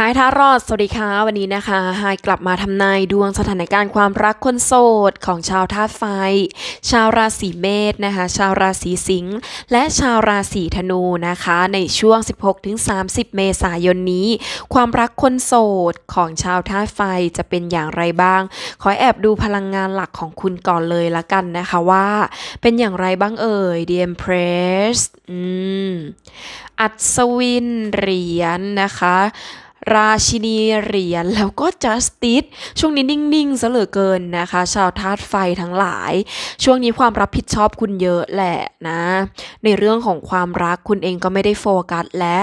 ฮายทารอด สวัสดีค่ะ วันนี้นะคะฮายกลับมาทำนายดวงสถานการณ์ความรักคนโสดของชาวธาตุไฟ ชาวราศีเมษนะคะ ชาวราศีสิงห์และชาวราศีธนูนะคะ ในช่วง 16-30 เมษายนนี้ ความรักคนโสดของชาวธาตุไฟจะเป็นอย่างไรบ้าง ขอแอบดูพลังงานหลักของคุณก่อนเลยละกันนะคะว่า เป็นอย่างไรบ้างเอ่ย The Empress อืมอัศวินเหรียญนะคะ ราชินีเหรียญแล้วก็ justice ช่วงนี้นิ่งๆซะเหลือเกินนะคะ ชาวธาตุไฟทั้งหลาย ช่วงนี้ความรับผิดชอบคุณเยอะแหละนะ ในเรื่องของความรักคุณเองก็ไม่ได้โฟกัสและ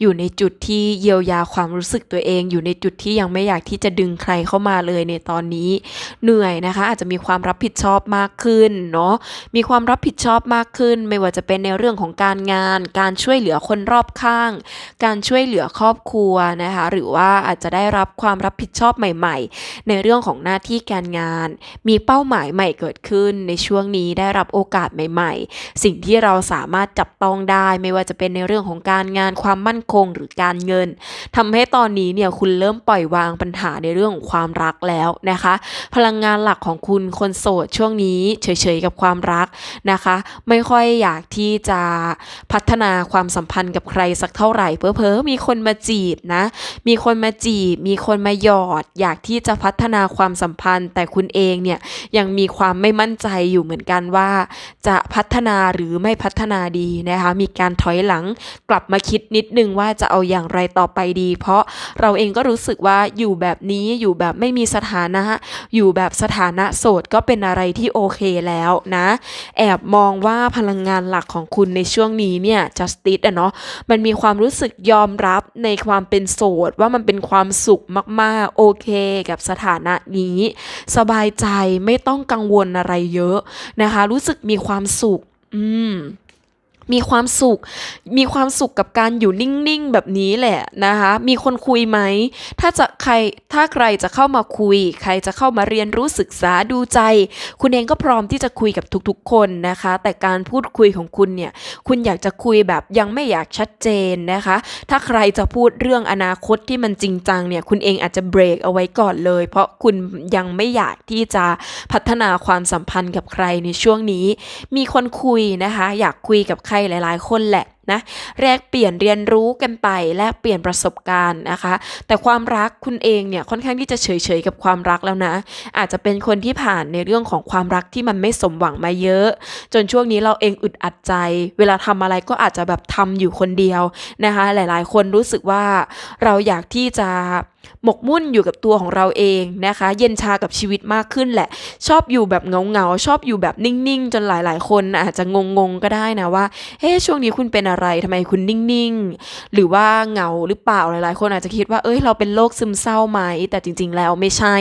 อยู่ในจุดที่เยียวยาความรู้สึกตัวเอง อยู่ในจุดที่ยังไม่อยากที่จะดึงใครเข้ามาเลยในตอนนี้เหนื่อยนะคะ อาจจะมีความรับผิดชอบมากขึ้นเนาะมีความรับผิดชอบมากขึ้น ไม่ว่าจะเป็นในเรื่องของการงาน การช่วยเหลือคนรอบข้าง การช่วยเหลือครอบครัวนะคะหรือว่าอาจจะได้รับความรับผิดชอบใหม่ ๆ ในเรื่องของหน้าที่การงาน มีเป้าหมายใหม่เกิดขึ้น ในช่วงนี้ได้รับโอกาสใหม่ ๆ สิ่งที่เราสามารถจับต้องได้ ไม่ว่าจะเป็นในเรื่องของการงานความมั่นคงหรือการเงินทำให้ตอนนี้เนี่ยคุณเริ่มปล่อยวางปัญหาในเรื่องของความรักแล้วนะคะ พลังงานหลักของคุณคนโสดช่วงนี้เฉยๆกับความรักนะคะ ไม่ค่อยอยากที่จะพัฒนาความสัมพันธ์กับใครสักเท่าไหร่เพอๆมีคนมาจีบนะมีคนมาจีบ มีคนมาหยอด อยากที่จะพัฒนาความสัมพันธ์ แต่คุณเองเนี่ยยังมีความไม่มั่นใจอยู่เหมือนกันว่า จะพัฒนาหรือไม่พัฒนาดีนะคะ มีการถอยหลังกลับมาคิดนิดนึงว่าจะเอาอย่างไรต่อไปดี เพราะเราเองก็รู้สึกว่าอยู่แบบนี้อยู่แบบไม่มีสถานะ อยู่แบบสถานะโสดก็เป็นอะไรที่โอเคแล้วนะ แอบมองว่าพลังงานหลักของคุณในช่วงนี้เนี่ย justice อะเนาะมันมีความรู้สึกยอมรับในความเป็นโสดว่ามันเป็นความสุขมากๆ โอเคกับสถานะนี้ สบายใจไม่ต้องกังวลอะไรเยอะนะคะ รู้สึกมีความสุข อืม มีความสุข มีความสุขกับการอยู่นิ่งๆ แบบนี้แหละนะคะ มีคนคุยไหม ถ้าจะใคร ถ้าใครจะเข้ามาคุย ใครจะเข้ามาเรียนรู้ศึกษาดูใจ คุณเองก็พร้อมที่จะคุยกับทุกๆ คนนะคะ แต่การพูดคุยของคุณเนี่ย คุณอยากจะคุยแบบยังไม่อยากชัดเจนนะคะ ถ้าใครจะพูดเรื่องอนาคตที่มันจริงจังเนี่ย คุณเองอาจจะเบรกเอาไว้ก่อนเลย เพราะคุณยังไม่อยากที่จะพัฒนาความสัมพันธ์กับใครในช่วงนี้ มีคนคุยนะคะ อยากคุยกับใครรหลาย ๆ คนแหละนะแลกเปลี่ยนเรียนรู้กันไปแลกเปลี่ยนประสบการณ์นะคะ แต่ความรักคุณเองเนี่ยค่อนข้างที่จะเฉยๆกับความรักแล้วนะ อาจจะเป็นคนที่ผ่านในเรื่องของความรักที่มันไม่สมหวังมาเยอะ จนช่วงนี้เราเองอึดอัดใจ เวลาทำอะไรก็อาจจะแบบทำอยู่คนเดียวนะคะ หลายๆ คนรู้สึกว่าเราอยากที่จะ หมกมุ่นอยู่กับตัวของเราเองนะคะ เย็นชากับชีวิตมากขึ้นแหละ ชอบอยู่แบบเงาๆ ชอบอยู่แบบนิ่งๆ จนหลายๆ คนอาจจะงงๆ ก็ได้นะว่า เฮ้ช่วงนี้คุณเป็นอะไรทำไมคุณนิ่งๆ หรือว่าเงาหรือเปล่าหลายๆ คนอาจจะคิดว่า เอ้ย เราเป็นโรคซึมเศร้าไหม แต่จริงๆ แล้วไม่ใช่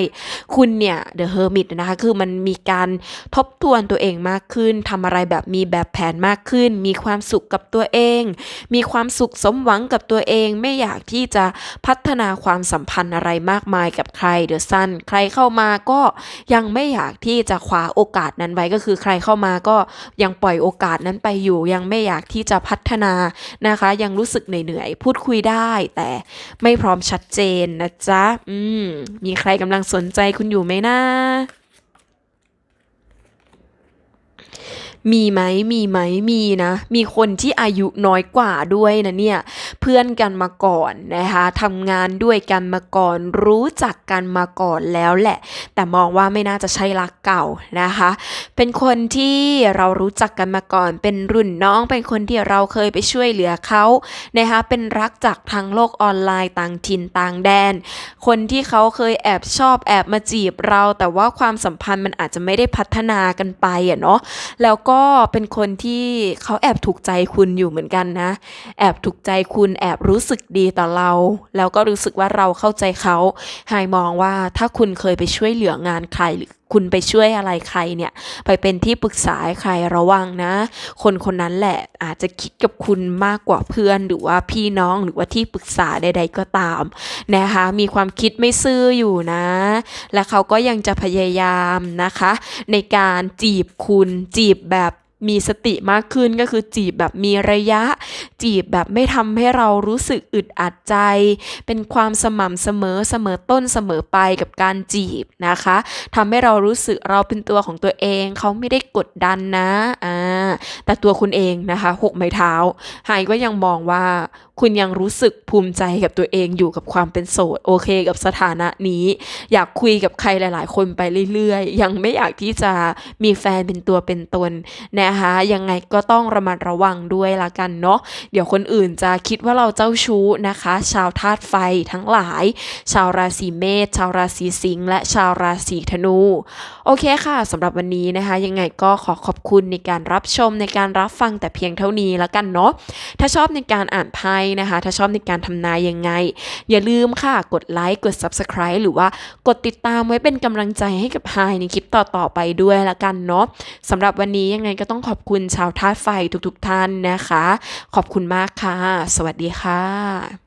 คุณเนี่ย The Hermit นะคะ คือมันมีการทบทวนตัวเองมากขึ้นทำอะไรแบบมีแบบแผนมากขึ้น มีความสุขกับตัวเอง มีความสุขสมหวังกับตัวเอง ไม่อยากที่จะพัฒนาความสัมพันธ์อะไรมากมายกับใครเดอะซันใครเข้ามาก็ยังไม่อยากที่จะคว้าโอกาสนั้นไว้ก็คือใครเข้ามาก็ยังปล่อยโอกาสนั้นไปอยู่ ยังไม่อยากที่จะพัฒนานะคะ ยังรู้สึกเหนื่อยๆพูดคุยได้ แต่ไม่พร้อมชัดเจนนะจ๊ะอืมมีใครกำลังสนใจคุณอยู่ไหมนะ มีไหมมีไหมมีนะ มีคนที่อายุน้อยกว่าด้วยนะเนี่ยเพื่อนกันมาก่อนนะคะทำงานด้วยกันมาก่อน รู้จักกันมาก่อนแล้วแหละ แต่มองว่าไม่น่าจะใช่รักเก่านะคะ เป็นคนที่เรารู้จักกันมาก่อน เป็นรุ่นน้องเป็นคนที่เราเคยไปช่วยเหลือเขานะคะเป็นรักจากทางโลกออนไลน์ต่างถิ่นต่างแดน คนที่เขาเคยแอบชอบแอบมาจีบเรา แต่ว่าความสัมพันธ์มันอาจจะไม่ได้พัฒนากันไปอะเนาะแล้วก็็เป็นคนที่เขาแอบถูกใจคุณอยู่เหมือนกันนะ แอบถูกใจคุณแอบรู้สึกดีต่อเรา แล้วก็รู้สึกว่าเราเข้าใจเขาหายมองว่าถ้าคุณเคยไปช่วยเหลืองานใครหรือ คุณไปช่วยอะไรใครเนี่ย ไปเป็นที่ปรึกษาใครระวังนะ คนคนนั้นแหละอาจจะคิดกับคุณมากกว่าเพื่อน หรือว่าพี่น้องหรือว่าที่ปรึกษาใด ๆก็ตามนะคะ มีความคิดไม่ซื่ออยู่นะ และเขาก็ยังจะพยายามนะคะ ในการจีบคุณจีบแบบ มีสติมากขึ้นก็คือจีบแบบมีระยะ จีบแบบไม่ทำให้เรารู้สึกอึดอัดใจ เป็นความสม่ำเสมอเสมอต้นเสมอไปกับการจีบนะคะทำให้เรารู้สึกเราเป็นตัวของตัวเอง เขาไม่ได้กดดันนะอ่า แต่ตัวคุณเองนะคะหกไม้เท้าไฮก็ยังมองว่าคุณยังรู้สึกภูมิใจกับตัวเองอยู่กับความเป็นโสด โอเคกับสถานะนี้ อยากคุยกับใครหลาย ๆ คนไปเรื่อย ๆ ยังไม่อยากที่จะมีแฟนเป็นตัวเป็นตนนะคะยังไงก็ต้องระมัดระวังด้วยละกันเนาะเดี๋ยวคนอื่นจะคิดว่าเราเจ้าชู้นะคะ ชาวธาตุไฟทั้งหลาย ชาวราศีเมษชาวราศีสิงห์และชาวราศีธนู โอเคค่ะสำหรับวันนี้นะคะ ยังไงก็ขอขอบคุณในการรับชมในการรับฟังแต่เพียงเท่านี้และกันเนาะถ้าชอบในการอ่านไพ่นะคะ ถ้าชอบในการทำนายยังไง อย่าลืมค่ะกดไลค์กด Subscribe หรือว่ากดติดตามไว้เป็นกำลังใจให้กับไฮในคลิปต่อๆไปด้วยละกันเนาะสำหรับวันนี้ยังไงก็ต้องขอบคุณชาวธาไฟทุกๆท่านนะคะ ขอบคุณมากค่ะ สวัสดีค่ะ